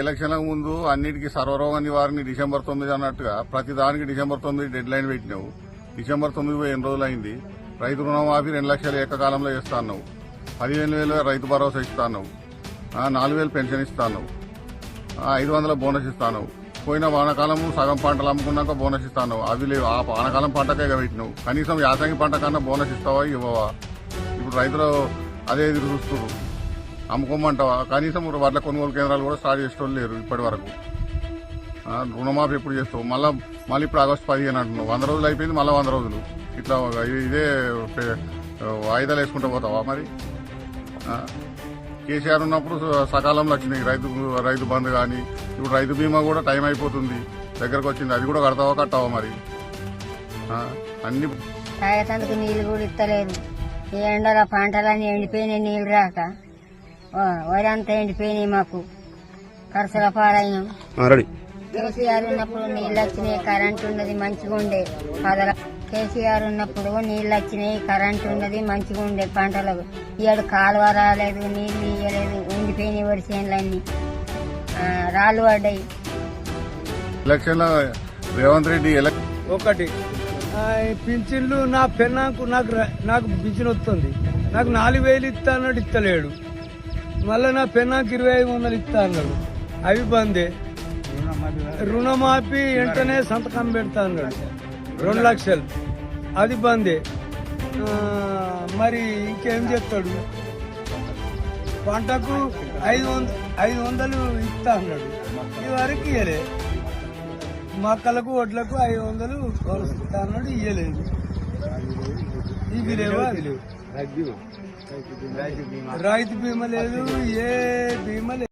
ఎలక్షన్లకు ముందు అన్నిటికీ సర్వరోగ నివారణ డిసెంబర్ తొమ్మిది అన్నట్టుగా ప్రతి దానికి డిసెంబర్ తొమ్మిది డెడ్ లైన్ పెట్టినావు. డిసెంబర్ తొమ్మిది పోయి ఎన్ని రోజులు అయింది రైతు రుణమాఫీ రెండు లక్షలు ఏకకాలంలో ఇస్తాను పదిహేను వేలు రైతు భరోసా ఇస్తాను నాలుగు వేలు పెన్షన్ ఇస్తాను ఐదు వందల బోనస్ ఇస్తాను పోయిన వానకాలం సగం పంటలు అమ్ముకున్నాక బోనస్ ఇస్తాను అవి లేవు. ఆ వానకాలం పంటకే పెట్టినావు. కనీసం యాసంగి పంట కన్నా బోనస్ ఇస్తావా ఇవ్వవా? ఇప్పుడు రైతులు అదే ఎదురు చూస్తున్నారు. అమ్ముకోమంటావా? కనీసం వడ్ల కొనుగోలు కేంద్రాలు కూడా స్టార్ట్ చేసేటోళ్ళు లేరు ఇప్పటి వరకు. రుణమాఫీ ఎప్పుడు చేస్తావు? మళ్ళీ మళ్ళీ ఇప్పుడు ఆగస్టు పదిహేను అంటున్నావు. వంద రోజులు అయిపోయింది మళ్ళీ వంద రోజులు. ఇట్లా ఇదే వాయిదాలు వేసుకుంటూ పోతావా మరి? కేసీఆర్ ఉన్నప్పుడు సకాలంలో వచ్చినాయి. రైతు రైతు బంధు కానీ ఇప్పుడు రైతు బీమా కూడా టైం అయిపోతుంది. దగ్గరకు వచ్చింది. అది కూడా కడతావా కట్టావా మరి? అన్ని తాగేటందుకు కూడా ఇస్తలేదు. ఈ ఎండల పంటలన్నీ ఎండిపోయినాయి నీళ్ళు రాక. వ- వరి అంతా ఎండిపోయినాయి మాకు. కరసల పాలైనాం. రెడీ కేసీఆర్ ఉన్నప్పుడు నీళ్ళు వచ్చినాయి కరెంట్ ఉన్నది మంచిగా ఉండే. పదల కేసీఆర్ ఉన్నప్పుడు నీళ్ళు వచ్చినాయి కరెంట్ ఉన్నది మంచిగా ఉండే పంటలకు. ఇవాడు కాలువ రాలేదు నీళ్ళు ఇయ్యలేదు ఎండిపోయినాయి వరి చేనులన్నీ. ఆ, రాళ్ళు పడ్డాయి. ఎలక్షన్ రేవంత్ రెడ్డి ఎలక్ ఒకటి. పింఛన్లు నా పెన్నాకు నాకు నాకు పింఛన్ వస్తుంది. నాకు నాలుగు వేలు ఇస్తా ఇస్తలేడు. మళ్ళీ నా పెన్నాకి ఇరవై ఐదు వందలు ఇస్తా అన్నాడు. అవి బందే. రుణమాఫీ వెంటనే సంతకం పెడతా అన్నాడు. రెండు లక్షలు. అది బందే. మరి ఇంకేం చెప్తాడు? పంటకు ఐదు వంద ఐదు వందలు ఇస్తా అన్నాడు. ఇవరకు ఇయ్యలే. మొక్కలకు ఒడ్లకు ఐదు వందలు ఇస్తా అన్నాడు ఇయ్యలేదు. ఇవి లేవు అది లేవు? రైతు బీమా. లేదు ఏ బీమా లేదు.